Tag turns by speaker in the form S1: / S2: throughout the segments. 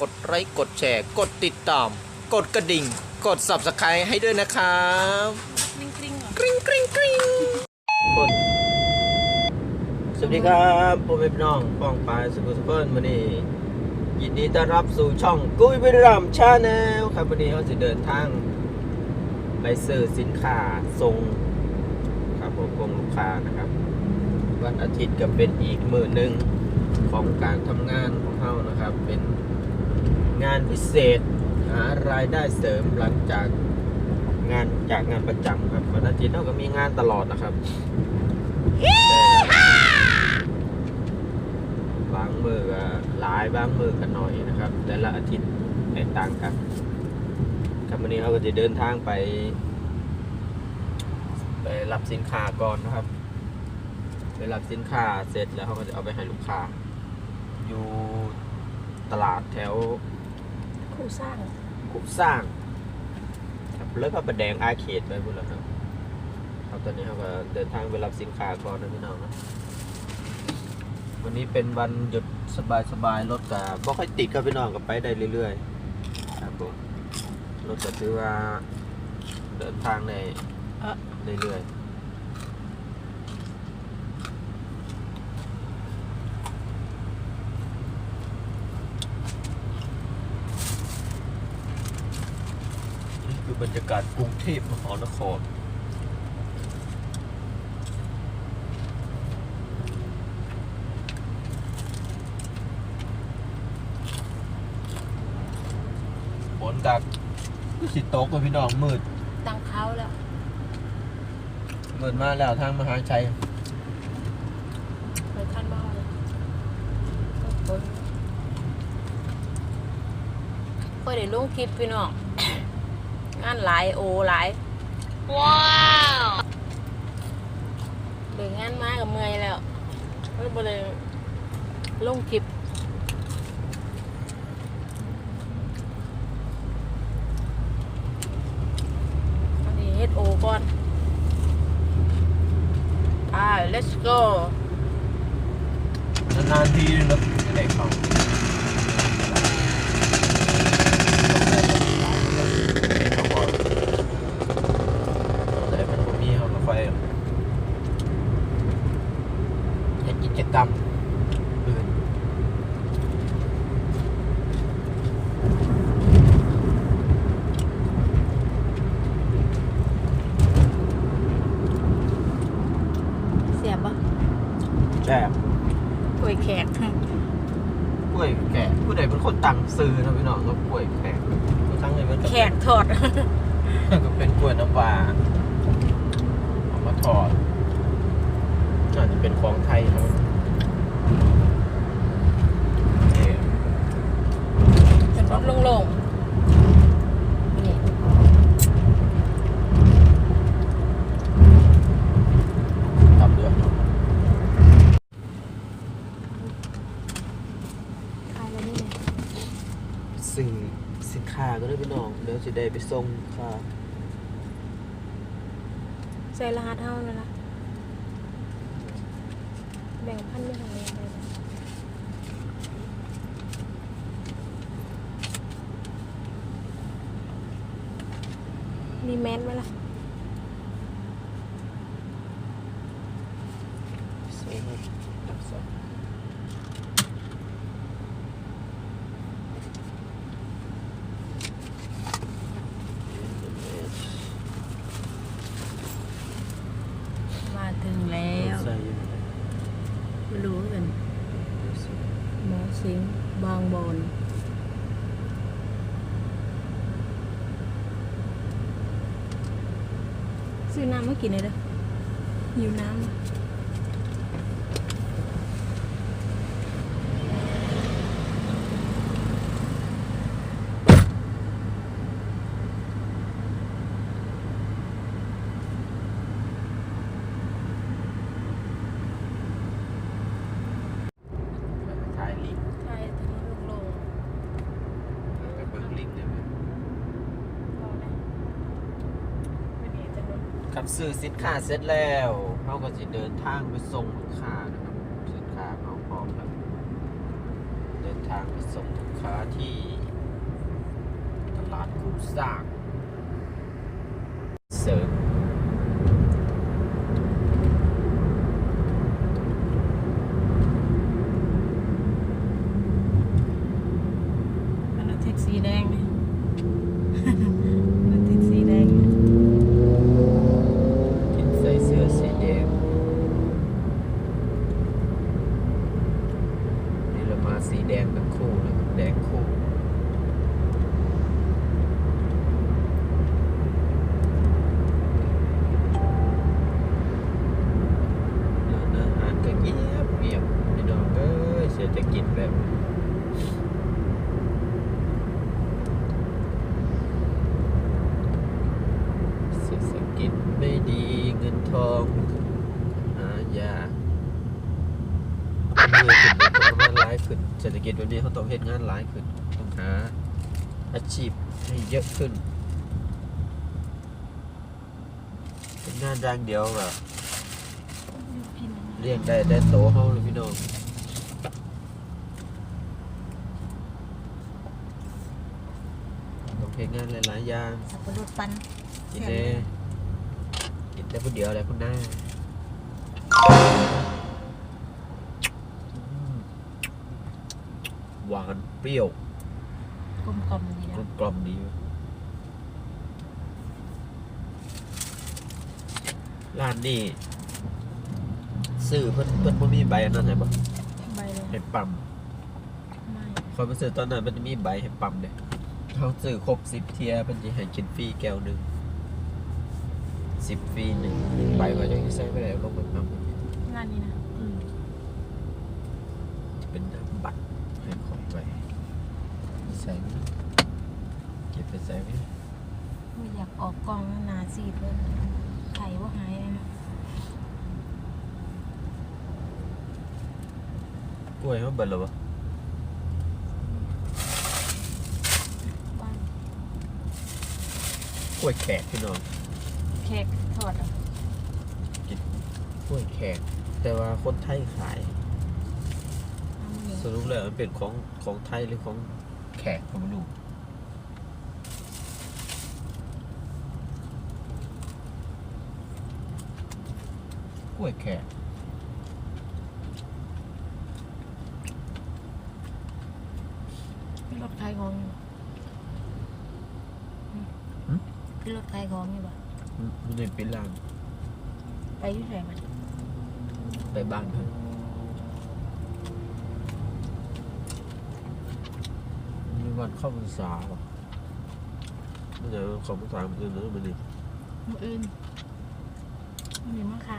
S1: กดไลค์กดแชร์ กดติดตาม กดกระดิ่ง กด subscribe ให้ด้วยนะครับ
S2: กริ๊งกริ๊งเหรอก
S1: ริ๊งกริ๊งกริ๊งคนสวัสดีครับผมเป็นพี่น้องป้องปายสุขุมสุขนวันนี้ยินดีต้อนรับสู่ช่องกุ้ยบิรัมชาแนลครับวันนี้เขาจะเดินทาง ไปซื้อสินค้าส่งครับผมกงลูกค้านะครับ วันอาทิตย์ก็เป็นอีกมือหนึ่งของการทำงานของเขานะครับ เป็น งานพิเศษ หารายได้เสริมหลังจากงานจากงานประจำครับวันอาทิตย์เขาก็มีงานตลอดนะครับแต่บางมือก็หลายบางมือก็น้อยนะครับ แต่ละอาทิตย์แตกต่างกันครับวันนี้เขาก็จะเดินทางไป ไปรับสินค้าก่อนนะครับไปรับสินค้าเสร็จแล้วเขาก็จะเอาไปให้ลูกค้า อยู่ตลาดแถว
S2: คู่สร้าง
S1: คุกสร้างครับเลยพระประแดงอาเขตไปพุ่นแล้วครับครับตอนนี้เขาก็เดินทางไปรับสินค้าก่อนนะพี่น้องนะวันนี้เป็นวันหยุดสบายๆรถกับ่ค่อยติดครับพี่น้องก็ไปได้เรื่อยๆครับผมรถก็ถือว่าเดินทางใน
S2: เรื่
S1: อยๆนี่คื อบรรยากาศกรุงเทพมหานคร ฝนดักสิโตกกับพี่น้องมืด
S2: ตั้งเขาแล้ว
S1: เปิดมาแล้วทางมหาชัย
S2: ไปท่านบ้านค่อยได้ลงคลิปพี่น้อง งานหลายโอหลาย ว้าวเดินงานมากับเมื่อยแล้วก็เลยลงคลิปอันนี้เฮ็ดโอก่อนอ่า let's go
S1: นานๆทีนึงนะจะได้เข้าแต่มันบ่มีเขาก็ค่อยเฮ็ดกิจกรรมอื่น
S2: เสียบปะ
S1: แจก
S2: กล้วยแขก
S1: กล้วยแกะผู้ใดเป็นคนตั้งซื้อนะพี่น้องก็กล้วยแขกทั้งนี้มันก็
S2: แข
S1: เป็น
S2: กทอด
S1: ก็เป็นกล้วยน้ำว้าเอามาทอดน่าจะเป็นของไทยครับนี่
S2: เป็นรถโล่งๆนี่
S1: ตับเดือด
S2: ขายแล้วนี่เลย
S1: สิ่งสินค้าก็ได้พี่น้องเดี๋ยวจะได้ไปส่งค่ะ
S2: ใส่รหัสเท่านั่นละแบ่งพันไม่ทำอะไรเลยมีแมสไหมล่ะ
S1: ส่งรับส่ง
S2: มา ถึงแล้ว
S1: ใส่อยู่ไหน
S2: ไม่รู้กันหมอสิงห์บางบอนซื้อน้ำมากินเลยเด้อหิวน้ำ
S1: ถ่ายลิงก์
S2: ใช่ทางนี้ลง
S1: แล้วก็เบิ่งลิงก์เนี่ย
S2: ๆรอได้ไม่มีจะลง
S1: ครับซื้อสินค้าเสร็จแล้วเขาก็จะเดินทางไปส่งลูกค้านะครับสินค้าเขาพร้อมแล้วเดินทางางไปส่งลูกค้าที่ตลาดคูสร้างเสริม
S2: อันนั้นแท็กสีแดงนี่ อันนั้นแท็กสีแดง
S1: กินใส่เสื้อสีแดงนี่เรามาสีแดงเป็นคู่นะครับแดงคู่ ร้านอาหารก็เงียบเงียบพี่น้องเอ้ยเศรษฐกิจแบบเศรษฐกิจไม่ดีเงินทองหายากเมื่อขึ้นงานหลายขึ้นเศรษฐกิจวันนี้เขาต้องเฮ็ดงานหลายขึ้นต้องหาอาชีพให้เยอะขึ้นเป็นงานอย่างเดียวแบบเรียกได้ได้โตเฮาเลยพี่น้องต้อง เพลงงานหลายๆอย่าง
S2: สับปะรดปัน
S1: กินเด้กินแต่ผู้เดียวอะไรคุณหน้าอืมหวานเปรี้ยว
S2: กลมกลมๆดี
S1: กล
S2: นะ
S1: มกล่อมดีร้านนี้ซื้อเพิ่นเพิ่นบ่มีใบอันนั้นให้บ่
S2: ใบเลย
S1: ให้ปั๊ม
S2: ไม่
S1: คอยมาซื้อตอนนั้นมันจะมีใบให้ปั๊มเลย เขาซื้อครบสิบเทียมันจะให้กินฟรีแก้วหนึ่งสิบฟรีหนึ่งหนึ่งใบก็จะใช้ไปแล้วก็เหมือนปั๊ม
S2: งานนี้นะ
S1: จะเป็นน้ำบัตรให้คอยไปใส่ไว้เก็บไปใส่ไว้
S2: ไม่อยากออกกล้องหนาซีดเลยไข่ว่าหายเลยนะ
S1: กล้วยมันเบิดแล้ววะ
S2: บ้าน
S1: ก ล้วยแขกพี่น้อง
S2: เค้กทอดอะ
S1: กล้วยแขก แต่ว่าคนไทยขาย
S2: น้ำหมู
S1: สรุปแล้วมันเป็นของของไทยหรือของแขกผมไม่รู้กล้วยแขก
S2: พี่รถขายของ อยู่พี่รถขายของอยู่ปะ
S1: มันมันเลยเป็นร้าน
S2: ไปอยุ่ไหนมัน
S1: ไปบ้านเพิ่นมีวันเข้าพรรษาป่ะไม่ใช่วันเข้าพรรษามันจะเนื้อมันนี่
S2: มืออื่นมันมีมากค่ะ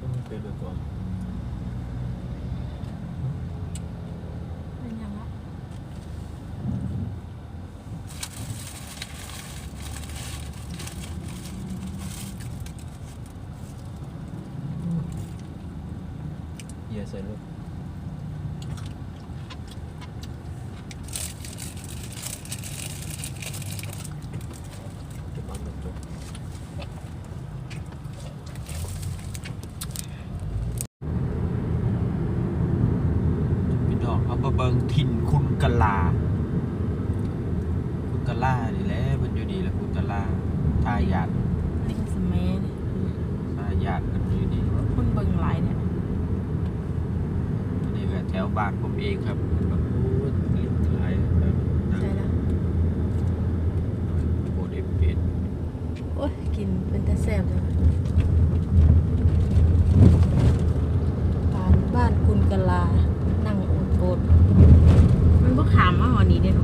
S1: ต้องเป็นไปก่อน
S2: เป็นยังไง
S1: เหยียใส่รถจะบังกระเอามาเบิงถิ่นคุณกะลา คุณกะลานี่แหละมันอยู่นี่แหละคุณกะลาทายาท
S2: ลิงสมัยเนี่ย
S1: ทายาทมันอยู่นี่
S2: คุณเบิ่งหลายเนี่ย
S1: อันนี้ก็แถ วบ้านผมเองครับแบบโอ้ยเลี้ยงหลายแบบนั่ง
S2: ใช่แล้ว
S1: โคตรเอฟเป็ด
S2: โอ้ยกินเป็นแต่แซ่บเลยบ้านบ้านคุณกะลา นั่งโอดโอดมันก็ขามมาหอนี้เด้อ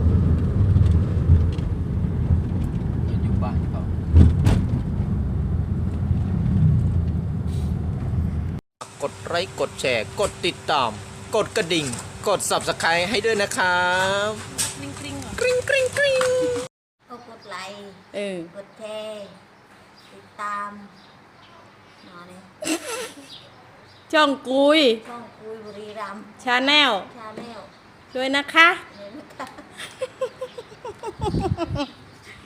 S1: มันอยู่บ้านเขากดไลค์กดแชร์ กดติดตาม กดกระดิ่ง กด subscribe ให้ด้วยนะครับ
S2: กริ้งกริ้งเหรอก
S1: ริ๊งกริ๊งกริ๊ง
S3: ก็กดไลค์
S2: เออ
S3: กดแชร์ติดตามนอนเลย
S4: ช่องกุย
S2: ช่องคุยบุรีรัมย์
S4: ชาแนล
S2: ชาแนล
S4: ด้วยนะคะ
S2: เนี่ยนะคะ